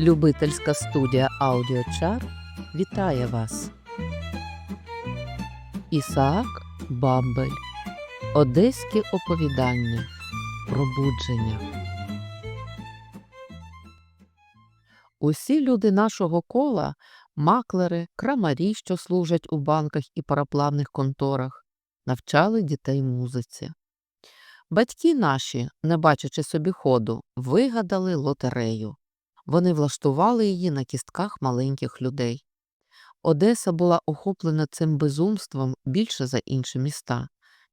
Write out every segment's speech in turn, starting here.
Любительська студія Аудіочар вітає вас. Ісаак Бамбель. Одеські оповідання. Пробудження. Усі люди нашого кола маклери, крамарі, що служать у банках і параплавних конторах, навчали дітей музиці. Батьки наші, не бачачи собі ходу, вигадали лотерею. Вони влаштували її на кістках маленьких людей. Одеса була охоплена цим безумством більше за інші міста.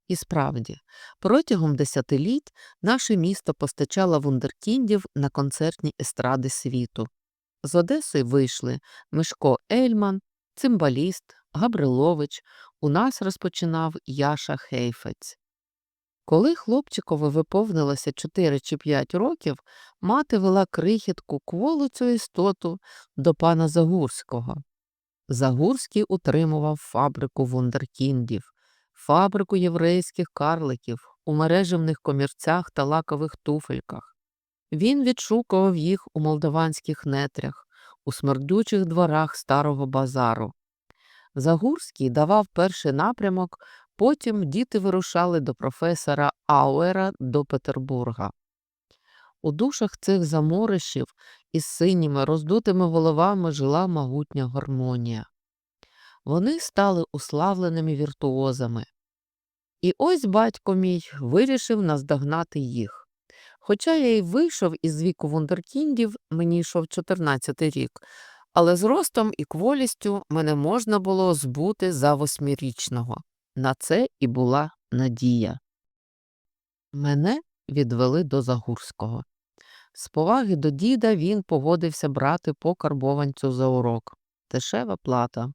І справді, протягом десятиліть наше місто постачало вундеркіндів на концертні естради світу. З Одеси вийшли Мишко Ельман, цимбаліст, Габрилович, у нас розпочинав Яша Хейфець. Коли хлопчикові виповнилося 4 чи 5 років, мати вела крихітку кволу цю істоту до пана Загурського. Загурський утримував фабрику вундеркіндів, фабрику єврейських карликів у мережевних комірцях та лакових туфельках. Він відшукував їх у молдаванських нетрях, у смердючих дворах старого базару. Загурський давав перший напрямок, потім діти вирушали до професора Ауера до Петербурга. У душах цих заморишів із синіми роздутими головами жила могутня гармонія. Вони стали уславленими віртуозами. І ось батько мій вирішив наздогнати їх. Хоча я й вийшов із віку вундеркіндів, мені йшов 14-й рік, але з ростом і кволістю мене можна було збути за восьмирічного. На це і була надія. Мене відвели до Загурського. З поваги до діда він погодився брати по карбованцю за урок. Дешева плата.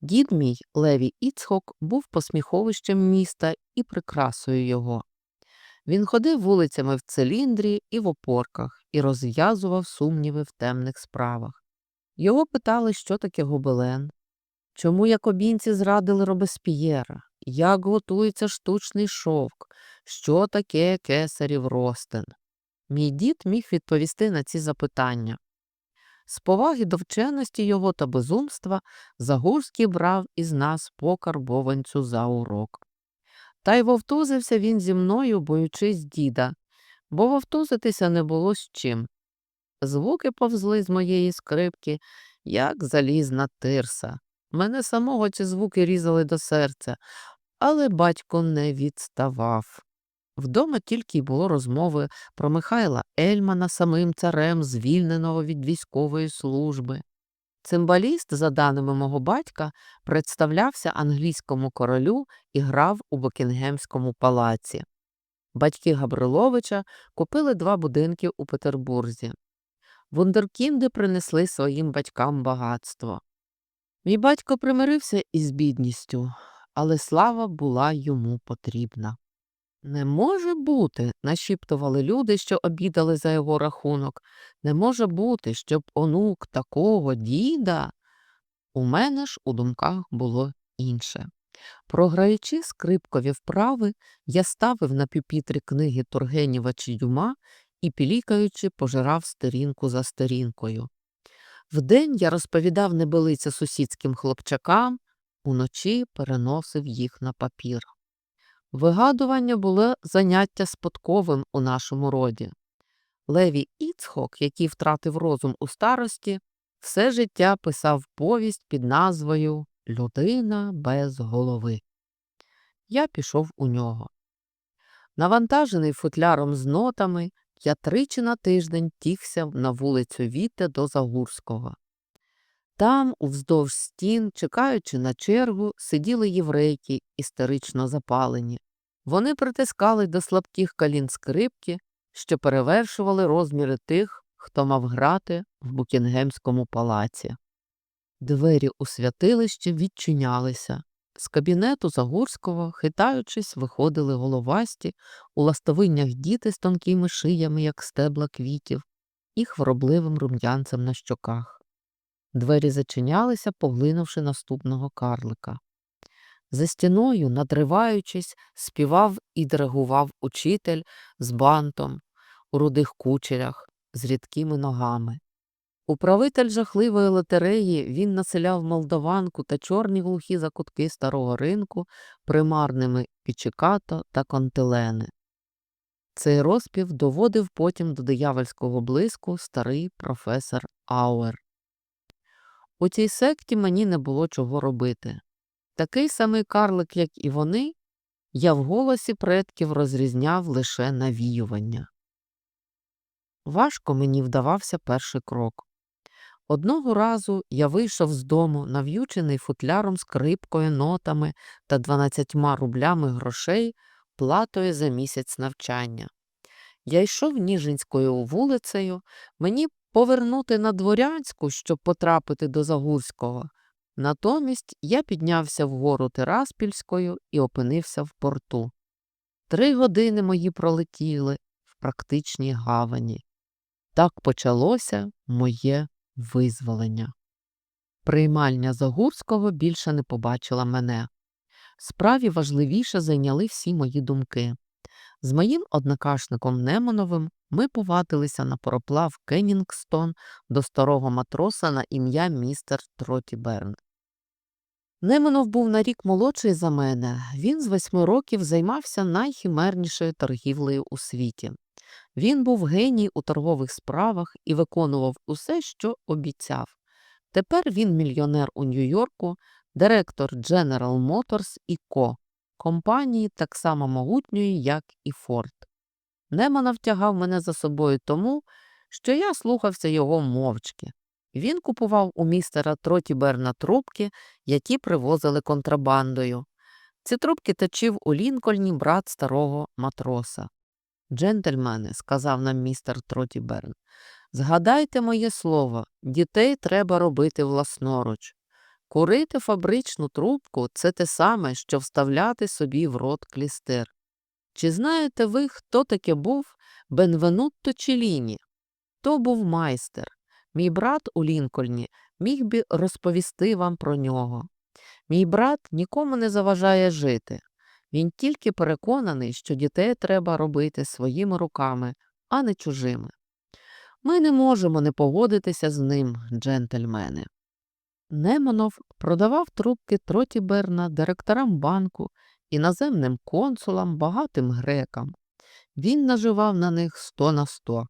Дід мій Леві Іцхок був посміховищем міста і прикрасою його. Він ходив вулицями в циліндрі і в опорках і розв'язував сумніви в темних справах. Його питали, що таке гобелен, чому якобінці зрадили Робеспієра, як готується штучний шовк, що таке кесарів ростин. Мій дід міг відповісти на ці запитання. З поваги до вченості його та безумства Загурський брав із нас по карбованцю за урок. Та й вовтузився він зі мною, боючись діда, бо вовтузитися не було з чим. Звуки повзли з моєї скрипки, як залізна тирса. Мене самого ці звуки різали до серця, але батько не відставав. Вдома тільки й було розмови про Михайла Ельмана самим царем, звільненого від військової служби. Цимбаліст, за даними мого батька, представлявся англійському королю і грав у Букінгемському палаці. Батьки Габриловича купили два будинки у Петербурзі. Вундеркінди принесли своїм батькам багатство. Мій батько примирився із бідністю, але слава була йому потрібна. Не може бути, нашіптували люди, що обідали за його рахунок. Не може бути, щоб онук такого діда. У мене ж у думках було інше. Програючи скрипкові вправи, я ставив на пюпітрі книги Тургенєва чи Дюма і, пілікаючи, пожирав сторінку за сторінкою. Вдень я розповідав небелиця сусідським хлопчакам, уночі переносив їх на папір. Вигадування було заняття спадковим у нашому роді. Леві Іцхок, який втратив розум у старості, все життя писав повість під назвою Людина без голови. Я пішов у нього. Навантажений футляром з нотами, я тричі на тиждень тігся на вулицю Віте до Загурського. Там, уздовж стін, чекаючи на чергу, сиділи єврейки, істерично запалені. Вони притискали до слабких калін скрипки, що перевершували розміри тих, хто мав грати в Букінгемському палаці. Двері у святилище відчинялися. З кабінету Загурського, хитаючись, виходили головасті, у ластовиннях діти з тонкими шиями, як стебла квітів, і хворобливим рум'янцем на щоках. Двері зачинялися, поглинувши наступного карлика. За стіною, надриваючись, співав і диригував учитель з бантом у рудих кучерях, з рідкими ногами. Управитель жахливої лотереї він населяв Молдаванку та чорні глухі закутки старого ринку примарними пічикато та контилени. Цей розпів доводив потім до диявольського блиску старий професор Ауер. У цій секті мені не було чого робити. Такий самий карлик, як і вони, я в голосі предків розрізняв лише навіювання. Важко мені вдавався перший крок. Одного разу я вийшов з дому, нав'ючений футляром, скрипкою, нотами та дванадцятьма рублями грошей платою за місяць навчання. Я йшов Ніжинською вулицею, мені повернути на дворянську, щоб потрапити до Загурського. Натомість я піднявся вгору Тераспільською і опинився в порту. Три години мої пролетіли в практичній гавані. Так почалося моє визволення. Приймальня Загурського більше не побачила мене. Справі важливіше зайняли всі мої думки. З моїм однокашником Немоновим ми повадилися на пароплав Кеннінгстон до старого матроса на ім'я містер Троті Берн. Немонов був на рік молодший за мене. Він з восьми років займався найхімернішою торгівлею у світі. Він був геній у торгових справах і виконував усе, що обіцяв. Тепер він мільйонер у Нью-Йорку, директор General Motors і Co. компанії так само могутньої, як і Форд. Немана втягав мене за собою тому, що я слухався його мовчки. Він купував у містера Тротіберна трубки, які привозили контрабандою. Ці трубки точив у Лінкольні брат старого матроса. Джентльмени, сказав нам містер Тротіберн, згадайте моє слово, дітей треба робити власноруч. Курити фабричну трубку це те саме, що вставляти собі в рот клістер. Чи знаєте ви, хто таке був Бенвенутто Челіні? То був майстер. Мій брат у Лінкольні міг би розповісти вам про нього. Мій брат нікому не заважає жити. Він тільки переконаний, що дітей треба робити своїми руками, а не чужими. Ми не можемо не погодитися з ним, джентльмени. Неманов продавав трубки Тротіберна директорам банку, іноземним консулам, багатим грекам. Він наживав на них сто на сто.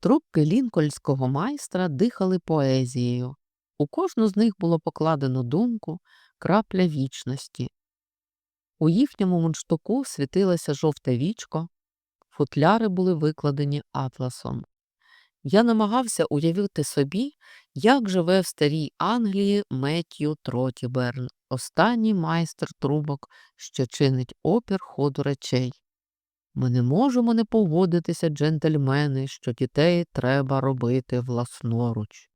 Трубки лінкольнського майстра дихали поезією. У кожну з них було покладено думку, крапля вічності. У їхньому мундштуку світилося жовте вічко, футляри були викладені атласом. Я намагався уявити собі, як живе в старій Англії Меттью Тротіберн, останній майстер трубок, що чинить опір ходу речей. Ми не можемо не погодитися, джентльмени, що дітей треба робити власноруч.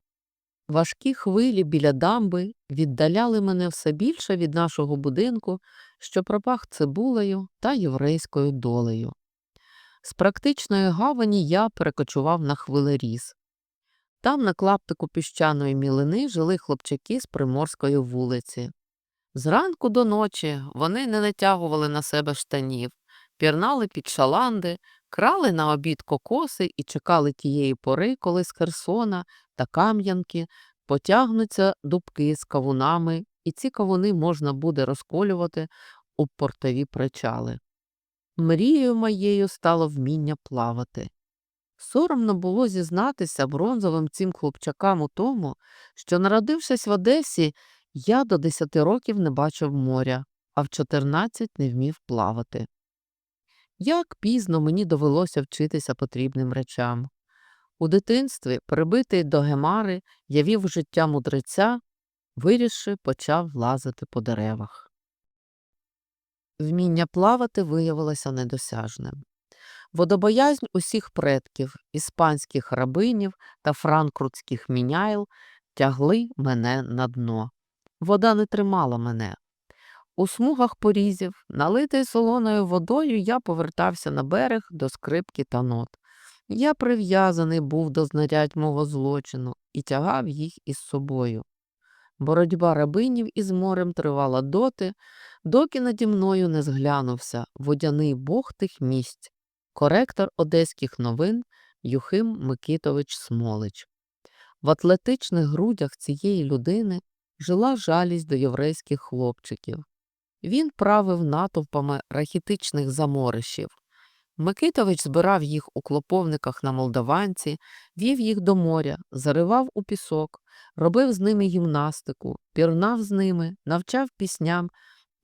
Важкі хвилі біля дамби віддаляли мене все більше від нашого будинку, що пропах цибулею та єврейською долею. З практичної гавані я перекочував на хвилеріз. Там, на клаптику піщаної мілини, жили хлопчаки з приморської вулиці. Зранку до ночі вони не натягували на себе штанів, пірнали під шаланди, крали на обід кокоси і чекали тієї пори, коли з Херсона та Кам'янки потягнуться дубки з кавунами, і ці кавуни можна буде розколювати у портові причали. Мрією моєю стало вміння плавати. Соромно було зізнатися бронзовим цим хлопчакам у тому, що, народившись в Одесі, я до десяти років не бачив моря, а в чотирнадцять не вмів плавати. Як пізно мені довелося вчитися потрібним речам. У дитинстві, прибитий до гемари, я вів життя мудреця, виріши, почав лазити по деревах. Вміння плавати виявилося недосяжним. Водобоязнь усіх предків, іспанських рабинів та франкрутських міняйл тягли мене на дно. Вода не тримала мене. У смугах порізів, налитий солоною водою, я повертався на берег до скрипки та нот. Я прив'язаний був до знарядь мого злочину і тягав їх із собою. Боротьба рабинів із морем тривала доти, доки наді мною не зглянувся водяний бог тих місць, коректор одеських новин Юхим Микитович Смолич. В атлетичних грудях цієї людини жила жалість до єврейських хлопчиків. Він правив натовпами рахітичних заморишів. Микитович збирав їх у клоповниках на молдаванці, вів їх до моря, заривав у пісок, робив з ними гімнастику, пірнав з ними, навчав пісням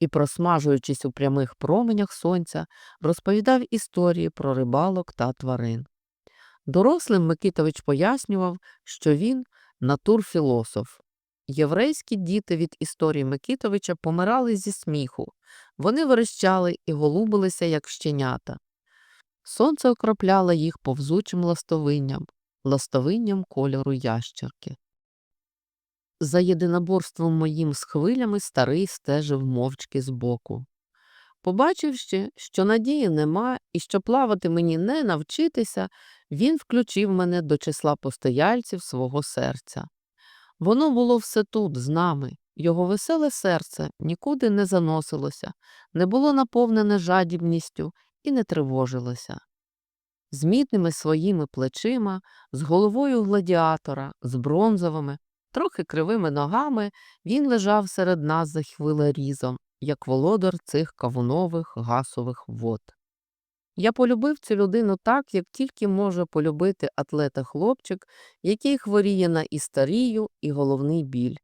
і, просмажуючись у прямих променях сонця, розповідав історії про рибалок та тварин. Дорослим Микитович пояснював, що він натурфілософ. Єврейські діти від історії Микитовича помирали зі сміху. Вони верещали і голубилися, як щенята. Сонце окропляло їх повзучим ластовинням, ластовинням кольору ящерки. За єдиноборством моїм з хвилями старий стежив мовчки збоку. Побачивши, що надії нема і що плавати мені не навчитися, він включив мене до числа постояльців свого серця. Воно було все тут, з нами. Його веселе серце нікуди не заносилося, не було наповнене жадібністю і не тривожилося. З мідними своїми плечима, з головою гладіатора, з бронзовими, трохи кривими ногами він лежав серед нас за хвилерізом, як володар цих кавунових гасових вод. Я полюбив цю людину так, як тільки може полюбити атлета хлопчик, який хворіє на істарію і головний біль.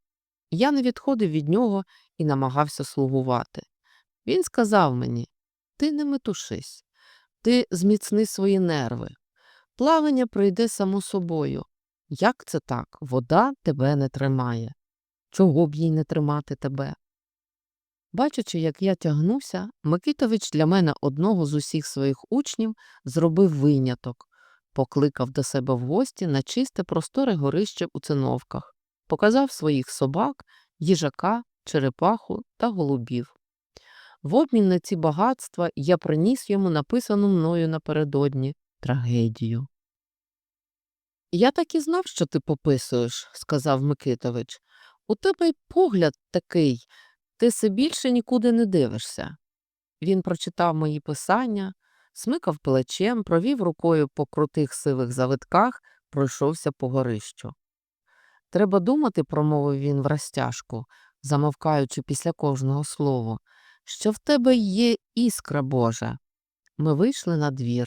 Я не відходив від нього і намагався слугувати. Він сказав мені Ти не метушись, ти зміцни свої нерви. Плавання пройде само собою. Як це так? Вода тебе не тримає. Чого б їй не тримати тебе? Бачачи, як я тягнуся, Микитович для мене одного з усіх своїх учнів зробив виняток, покликав до себе в гості на чисте просторе горище у циновках, показав своїх собак, їжака, черепаху та голубів. В обмін на ці багатства я приніс йому написану мною напередодні трагедію. Я так і знав, що ти пописуєш, сказав Микитович. У тебе й погляд такий, ти все більше нікуди не дивишся. Він прочитав мої писання, смикав плечем, провів рукою по крутих сивих завитках, пройшовся по горищу. Треба думати, промовив він в розтяжку, замовкаючи після кожного слова, що в тебе є іскра Божа. Ми вийшли на двір.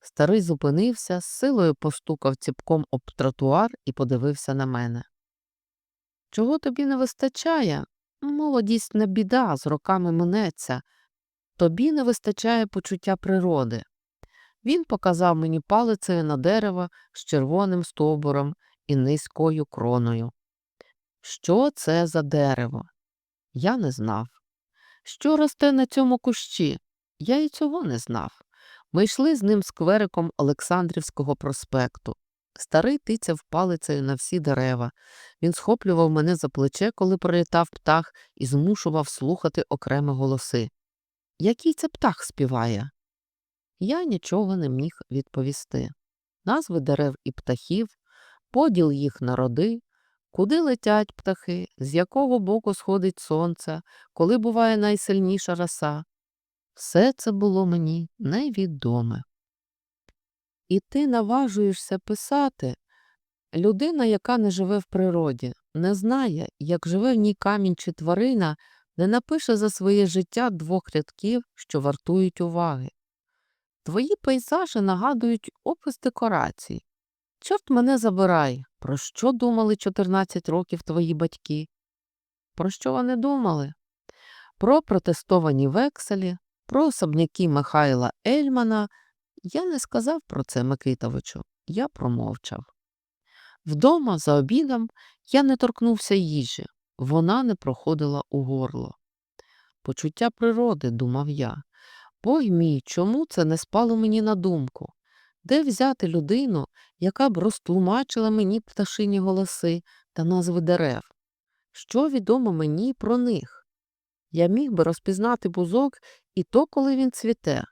Старий зупинився, з силою постукав ціпком об тротуар і подивився на мене. Чого тобі не вистачає? Молодість не біда, з роками минеться. Тобі не вистачає почуття природи. Він показав мені палицею на дерево з червоним стовбуром і низькою кроною. Що це за дерево? Я не знав. Що росте на цьому кущі? Я й цього не знав. Ми йшли з ним сквериком Олександрівського проспекту. Старий тицяв палицею на всі дерева. Він схоплював мене за плече, коли пролітав птах, і змушував слухати окремі голоси. Який це птах співає? Я нічого не міг відповісти. Назви дерев і птахів, поділ їх на роди, куди летять птахи, з якого боку сходить сонце, коли буває найсильніша роса. Все це було мені невідоме. І ти наважуєшся писати. Людина, яка не живе в природі, не знає, як живе в ній камінь чи тварина, не напише за своє життя двох рядків, що вартують уваги. Твої пейзажі нагадують опис декорацій. Чорт мене забирай, про що думали 14 років твої батьки? Про що вони думали? Про протестовані векселі, про особняки Михайла Ельмана. Я не сказав про це Микитовичу, я промовчав. Вдома, за обідом, я не торкнувся їжі, вона не проходила у горло. Почуття природи, думав я. Бог мій, чому це не спало мені на думку? Де взяти людину, яка б розтлумачила мені пташині голоси та назви дерев? Що відомо мені про них? Я міг би розпізнати бузок і то, коли він цвіте,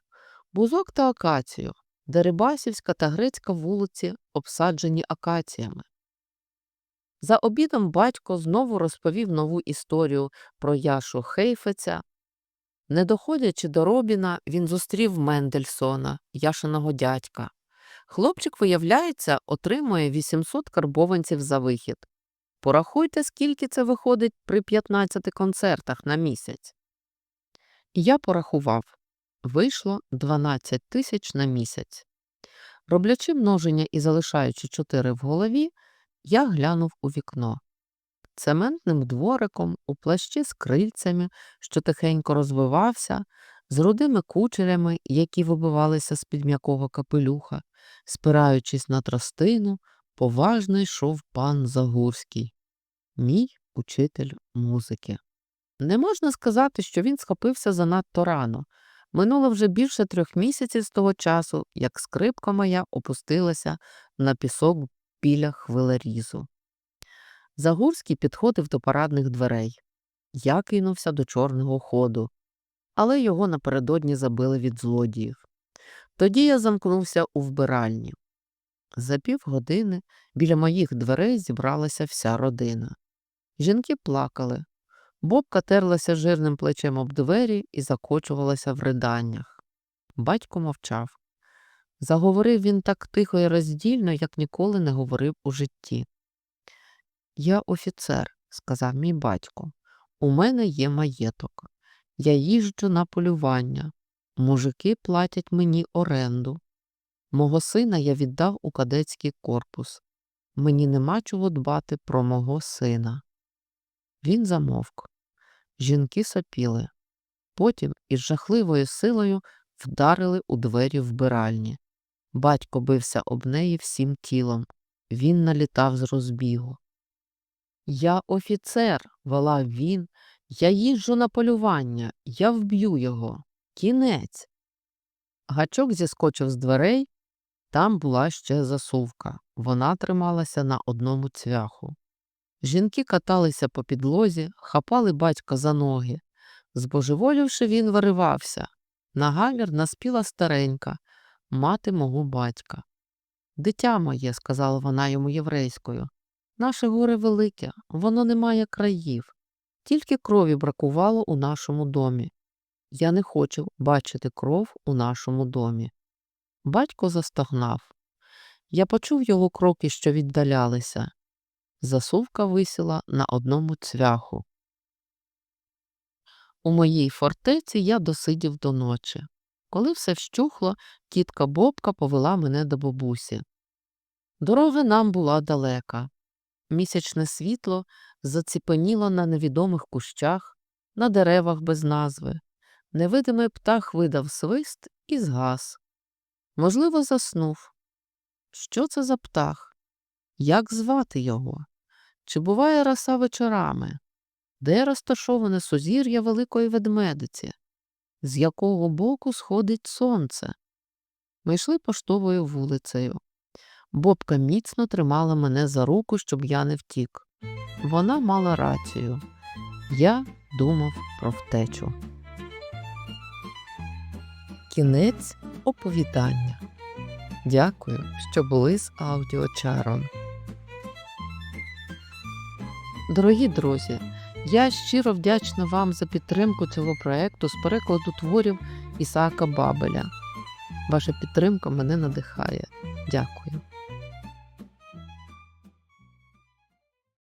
бузок та акацію, Дерибасівська та Грецька вулиці обсаджені акаціями. За обідом батько знову розповів нову історію про Яшу Хейфеця. Не доходячи до Робіна, він зустрів Мендельсона, Яшиного дядька. Хлопчик, виявляється, отримує 800 карбованців за вихід. Порахуйте, скільки це виходить при 15 концертах на місяць. Я порахував. Вийшло 12 тисяч на місяць. Роблячи множення і залишаючи 4 в голові, я глянув у вікно. Цементним двориком у плащі з крильцями, що тихенько розвивався, з рудими кучерями, які вибивалися з-під м'якого капелюха, спираючись на тростину, поважно йшов пан Загурський, мій учитель музики. Не можна сказати, що він схопився занадто рано. Минуло вже більше трьох місяців з того часу, як скрипка моя опустилася на пісок біля хвилерізу. Загурський підходив до парадних дверей. Я кинувся до чорного ходу, але його напередодні забили від злодіїв. Тоді я замкнувся у вбиральні. За півгодини біля моїх дверей зібралася вся родина. Жінки плакали. Бобка терлася жирним плечем об двері і закочувалася в riданнях. Батько мовчав. Заговорив він так тихо і роздільно, як ніколи не говорив у житті. Я офіцер, сказав мій батько. У мене є маєток. Я їжджу на полювання. Мужики платять мені оренду. Мого сина я віддав у кадетський корпус. Мені нема чого дбати про мого сина. Він замовк. Жінки сопіли. Потім із жахливою силою вдарили у двері вбиральні. Батько бився об неї всім тілом. Він налітав з розбігу. Я офіцер, волав він. Я їжджу на полювання, я вб'ю його. Кінець. Гачок зіскочив з дверей. Там була ще засувка. Вона трималася на одному цвяху. Жінки каталися по підлозі, хапали батька за ноги. Збожеволівши, він виривався. На гамір наспіла старенька, мати мого батька. Дитя моє, сказала вона йому єврейською, наше горе велике, воно не має країв. Тільки крові бракувало у нашому домі. Я не хочу бачити кров у нашому домі. Батько застогнав. Я почув його кроки, що віддалялися. Засувка висіла на одному цвяху. У моїй фортеці я досидів до ночі. Коли все вщухло, тітка Бобка повела мене до бабусі. Дорога нам була далека. Місячне світло заціпеніло на невідомих кущах, на деревах без назви. Невидимий птах видав свист і згас. Можливо, заснув. Що це за птах? Як звати його? Чи буває роса вечорами? Де розташоване сузір'я Великої ведмедиці? З якого боку сходить сонце? Ми йшли поштовою вулицею. Бобка міцно тримала мене за руку, щоб я не втік. Вона мала рацію. Я думав про втечу. Кінець оповідання. Дякую, що були з аудіочаром. Дорогі друзі, я щиро вдячна вам за підтримку цього проекту з перекладу творів Ісаака Бабеля. Ваша підтримка мене надихає. Дякую.